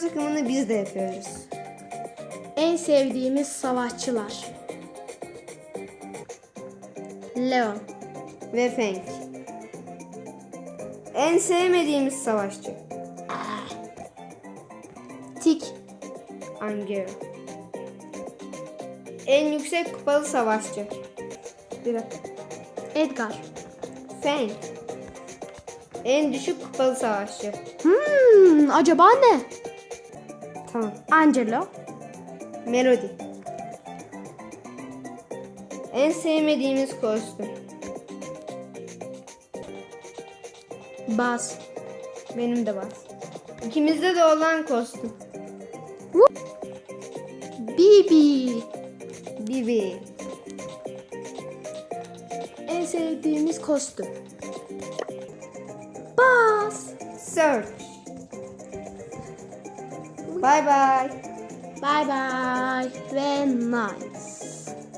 savaş takımını biz de yapıyoruz. En sevdiğimiz savaşçılar. Leon. Ve Feng. En sevmediğimiz savaşçı. Tik. Angelo. En yüksek kupalı savaşçı. Bir dakika. Edgar. Feng. En düşük kupalı savaşçı. Hmm, acaba ne? Tamam. Angelo. Melody. En sevmediğimiz kostüm. Buzz. Benim de var. İkimizde de olan kostüm. Bibi. Bibi. En sevdiğimiz kostüm. Buzz. Search. Bye bye. Bye bye ve nice.